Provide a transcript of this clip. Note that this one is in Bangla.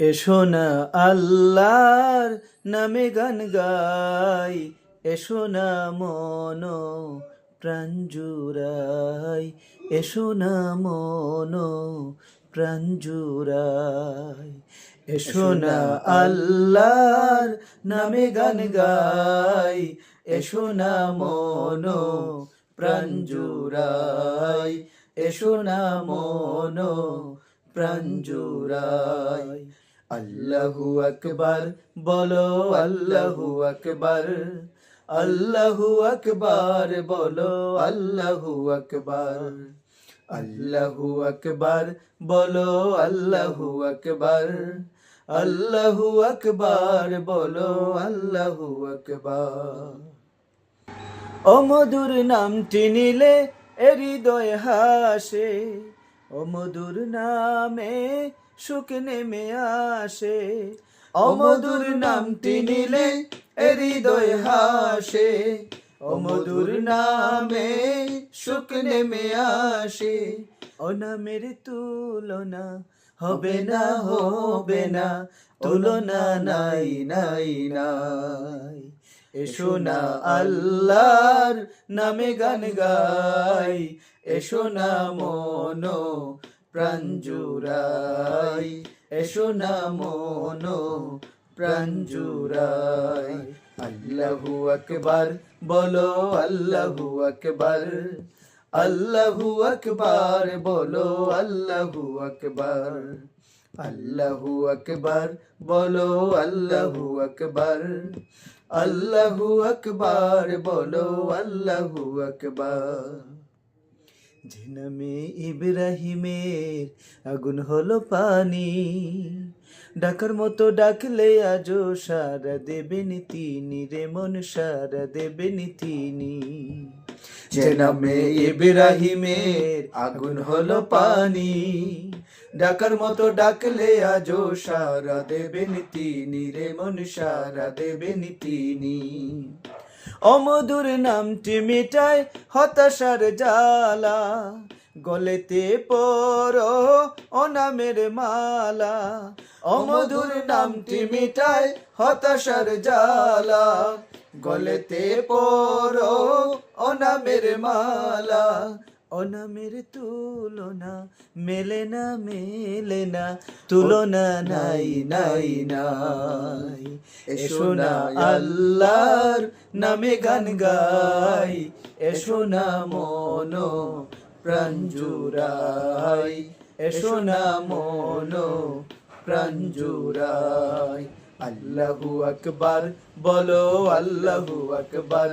এসো না আল্লাহর নামে গান গাই এসো না মন প্রাণ জুড়াই এসো না মন প্রাণ জুড়াই এসো না আল্লাহর নামে গান গাই এসো না মন প্রাণ জুড়াই এসো না মন প্রাণ জুড়াই আল্লাহু আকবার, বলো আল্লাহু আকবার। আল্লাহু আকবার, বলো আল্লাহু আকবার। আল্লাহু আকবার, বলো আল্লাহু আকবার। আল্লাহু আকবার, বলো আল্লাহু আকবার। অমধুর নামটি নিলে এ হৃদয় হাসে। অমধুর নামে সুখ নেমে আসে। অমধুর নামটি নিলে হৃদয় হাসে। অমধুর নামে সুখ নেমে আসে। অনামের তুলনা হবে না হবে না তুলনা নাই নাই নাই। এসো না আল্লাহর নামে গান গাই এসো না মন প্রাণ এসো না মন প্রাণ জুড়াই আল্লাহু আকবার, বলো আল্লাহু আকবার আল্লাহু আকবার, বলো আল্লাহু আকবার আল্লাহু আকবার, বলো আল্লাহু আকবার আল্লাহু আকবার, বলো আল্লাহু আকবার। যে নামে ইব্রাহিমের আগুন হলো পানি। ডাকার মতো ডাকলে আজও সারা দেবেন তিনি রে, মন সারা দেবেন তিনি। যে ইব্রাহিমের আগুন হলো পানি। ডাকার মতো ডাকলে আজও সারা দেবেন তিনি রে, মন সারা দেবেন তিনি। অমধুর নামটি মিটায় হতাশার জালা গলেতে পর অনামের মালা। অমধুর নামটি মিটায় হতাশার জালা গলেতে পর অনামের মালা। অনামের তুলনা, মেলে না মেলে না, তুলনা নাই নাই নাই। এসো না আল্লাহর নামে গান গাই, এসো না মন প্রাণ জুড়াই, এসো না মন প্রাণ জুড়াই। আল্লাহু আকবার, বলো আল্লাহু আকবার।